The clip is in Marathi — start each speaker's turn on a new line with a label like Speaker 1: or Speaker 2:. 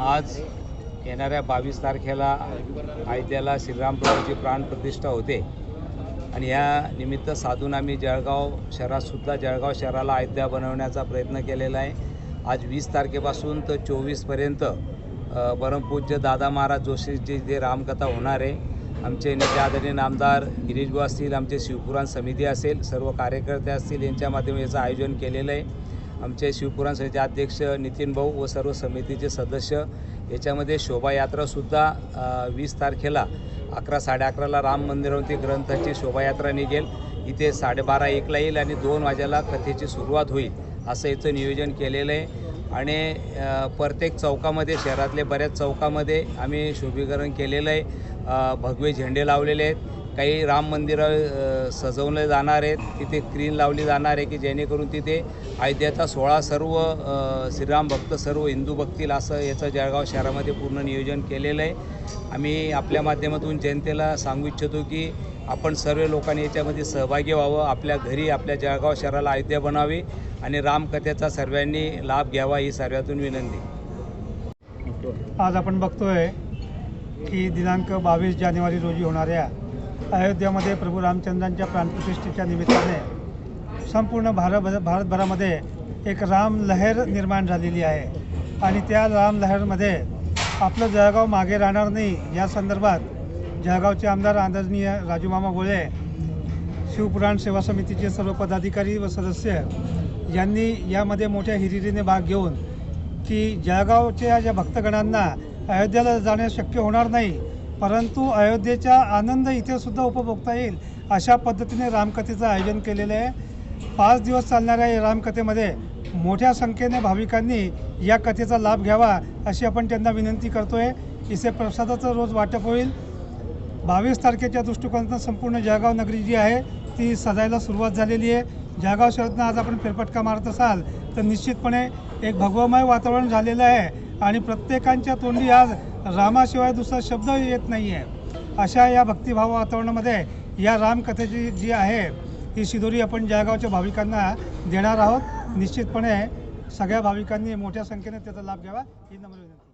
Speaker 1: आज येणाऱ्या बावीस तारखेला अयोध्येला श्रीरामप्रभूची प्राणप्रतिष्ठा होते. आणि या निमित्त साधून आम्ही जळगाव शहरातसुद्धा जळगाव शहराला अयोध्या बनवण्याचा प्रयत्न केलेला आहे. आज वीस तारखेपासून तर चोवीसपर्यंत परमपूज्य दादा महाराज जोशीची जे रामकथा होणार आहे आमचे नेते आदरणीय नामदार गिरीशभाऊ असतील आमचे शिवपुराण समिती असेल सर्व कार्यकर्ते असतील यांच्या माध्यमात याचं आयोजन केलेलं आहे. आमचे शिवपुराण समितीचे अध्यक्ष नितीन भाऊ व सर्व समितीचे सदस्य. याच्यामध्ये शोभायात्रासुद्धा वीस तारखेला अकरा साडे अकराला राम मंदिरावरती ग्रंथाची शोभायात्रा निघेल. इथे साडेबारा एकला येईल आणि दोन वाजेला कथेची सुरुवात होईल असं याचं नियोजन केलेलं आहे. आणि प्रत्येक चौकामध्ये शहरातले बऱ्याच चौकामध्ये आम्ही शोभीकरण केलेलं आहे. भगवे झेंडे लावलेले आहेत. काही राम मंदिरं सजवले जाणार आहेत. तिथे स्क्रीन लावली जाणार आहे की जेणेकरून तिथे अयोध्याचा सोळा सर्व श्रीराम भक्त सर्व हिंदू बघतील असं याचं जळगाव शहरामध्ये पूर्ण नियोजन केलेलं आहे. आम्ही आपल्या माध्यमातून जनतेला सांगू इच्छितो की आपण सर्व लोकांनी याच्यामध्ये सहभागी व्हावं आपल्या घरी आपल्या जळगाव शहराला अयोध्या बनावी आणि रामकथेचा सर्वांनी लाभ घ्यावा ही सर्वातून विनंती.
Speaker 2: आज आपण बघतोय की दिनांक बावीस जानेवारी रोजी होणाऱ्या अयोध्यामध्ये प्रभू रामचंद्रांच्या प्राणप्रतिष्ठेच्या निमित्ताने संपूर्ण भारत भारतभरामध्ये एक राम लहर निर्माण झालेली आहे. आणि त्या राम लहरमध्ये आपलं जळगाव मागे राहणार नाही या संदर्भात जळगावचे आमदार आदरणीय राजूमामा गोळे शिवपुराण सेवा समितीचे सर्व पदाधिकारी व सदस्य यांनी यामध्ये मोठ्या हिरिरीने भाग घेऊन की जळगावच्या ज्या भक्तगणांना अयोध्येला जाणे शक्य होणार नाही परंतु अयोध्येचा आनंद इथे सुद्धा उपभोगता येईल अशा पद्धतीने रामकथेचं आयोजन केलेलं आहे. पाच दिवस चालणाऱ्या या रामकथेमध्ये मोठ्या संख्येने भाविकांनी या कथेचा लाभ घ्यावा अशी आपण त्यांना विनंती करतो आहे इथे प्रसादाचं रोज वाटप होईल. बावीस तारखेच्या दृष्टिकोनातून संपूर्ण जळगाव नगरी जी आहे ती सजायला सुरुवात झालेली आहे. जळगाव शहरातनं आज आपण फेरफटका मारत असाल तर निश्चितपणे एक भगवमय वातावरण झालेलं आहे आणि प्रत्येकांच्या तोंडी आज रामाशिवाय दुसरा शब्द येत नाही आहे अशा या भक्तिभाव वातावरणामध्ये या रामकथेची जी आहे ही शिदोरी आपण जळगावच्या भाविकांना देणार आहोत. निश्चितपणे सगळ्या भाविकांनी मोठ्या संख्येने त्याचा लाभ घ्यावा. ही नम्र विनंती.